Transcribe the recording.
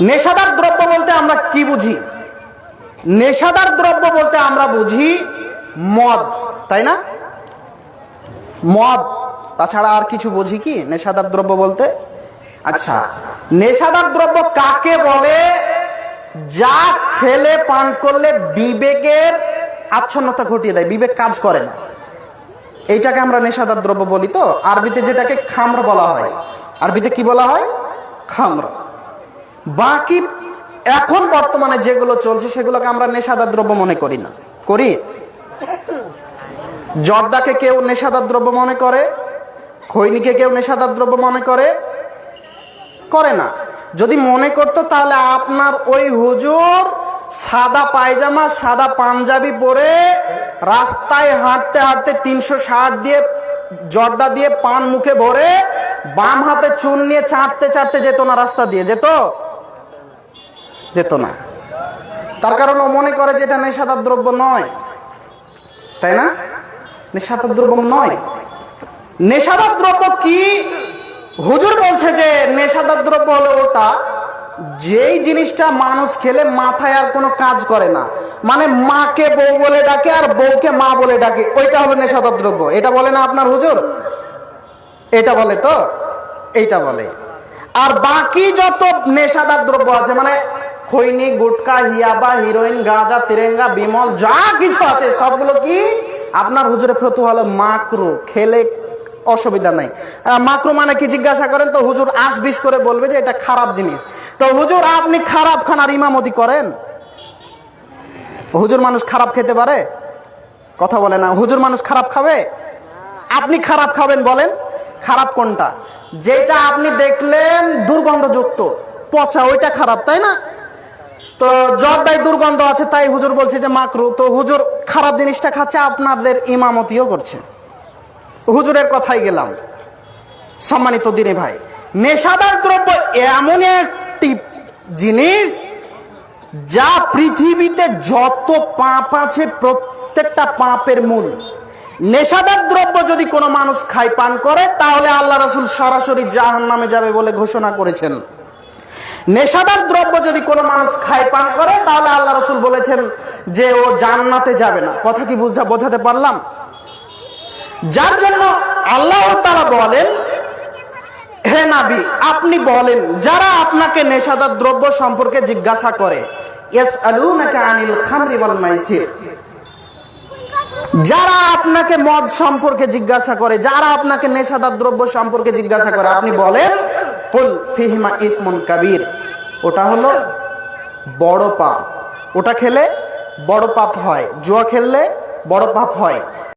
নেশাদার দ্রব্য বলতে আমরা কি বুঝি? নেশাদার দ্রব্য বলতে আমরা বুঝি মদ, তাই না? মদ, তাছাড়া আর কিছু বুঝি কি? নেশাদার দ্রব্য বলতে? আচ্ছা নেশাদার দ্রব্য কাকে বলে? যা খেলে, পান করলে বিবেকের আচ্ছন্নতা ঘটিয়ে দেয়, বিবেক কাজ করে না। এইটাকে আমরা নেশাদার দ্রব্য বলি তো? আরবিতে যেটাকে খামর বলা হয়। আরবিতে কি বলা হয়? খামর। বাকি এখন বর্তমানে যেগুলো চলছে সেগুলোকে আমরা নেশাদার দ্রব্য মনে করি না। করি? জর্দাকে কেউ নেশাদার দ্রব্য মনে করে, খৈনিকে কেউ নেশাদার দ্রব্য মনে করে করে না। যদি মনে করতো তাহলে আপনার ওই হুজুর সাদা পায়জামা, সাদা পাঞ্জাবি পরে রাস্তায় হাঁটতে হাঁটতে তিনশো ষাট দিয়ে জর্দা দিয়ে পান মুখে ভরে বাম হাতে চুন নিয়ে চাটতে চাটতে যেত না রাস্তা দিয়ে, যেত? যেত না। তার কারণ ও মনে করে যে এটা নেশাদার দ্রব্য নয়। তাই না? নেশাদার দ্রব্য নয়। নেশাদার দ্রব্য কি? হুজুর বলছে যে নেশাদার দ্রব্য হলো ওটা, যেই জিনিসটা মানুষ খেলে মাথায় আর কোনো কাজ করে না। মানে মাকে বউ বলে ডাকে আর বউকে মা বলে ডাকে, ওইটা হলো নেশাদার দ্রব্য। এটা বলে না আপনার হুজুর? এটা বলে তো? এইটা বলে। আর বাকি যত নেশাদার দ্রব্য আছে মানে খৈনি, গুটকা, হিয়াবা, হিরোইন, গাঁজা, তিরেঙ্গা, বিমল, যা কিছু আছে, সবগুলো কি? আপনার হুজুরে ফতু হলো মাকরু, খেলে অসুবিধা নাই। মাকরু মানে কি জিজ্ঞাসা করেন? তো হুজুর আস বিশ করে বলবে যে এটা খারাপ জিনিস। তো হুজুর, আপনি খারাপ খানার ইমামতি করেন? হুজুর মানুষ খারাপ খেতে পারে? কথা বলে না। হুজুর মানুষ খারাপ খাবে? আপনি খারাপ খাবেন বলেন। খারাপ কোনটা? যেটা আপনি দেখলেন দুর্গন্ধযুক্ত, পচা, ওইটা খারাপ, তাই না? তো জর্দায় দুর্গন্ধ আছে, তাই হুজুর বলছে যে মাকরু। তো হুজুর খারাপ জিনিসটা খাচ্ছে, আপনাদের ইমামতিও করছে। হুজুরের কথাই গেলাম। সম্মানিত দিনে ভাই, নেশাদার দ্রব্য এমন একটি জিনিস যা পৃথিবীতে যত পাপ আছে, প্রত্যেকটা পাপের মূল। নেশাদার দ্রব্য যদি কোনো মানুষ খাই পান করে, তাহলে আল্লাহ রসুল সরাসরি জাহান নামে যাবে বলে ঘোষণা করেছেন। নেশাদার দ্রব্য যদি কোনো মানুষ খায়, পান করে, তাহলে আল্লাহ রসুল বলেছেন যে ও জান্নাতে যাবে না। কথা কি বুঝা, বোঝাতে পারলাম? যার জন্য আল্লাহ তারা বলেন, হে নাবি, আপনি বলেন, যারা আপনাকে নেশাদার দ্রব্য সম্পর্কে জিজ্ঞাসা করে যারা আপনাকে মদ সম্পর্কে জিজ্ঞাসা করে, যারা আপনাকে নেশাদার দ্রব্য সম্পর্কে জিজ্ঞাসা করে, আপনি বলেন কুল ফিহিমা ইসমুন কাবির। ওটা হলো বড় পাপ। ওটা খেলে বড় পাপ হয়। জুয়া খেললে বড় পাপ হয়।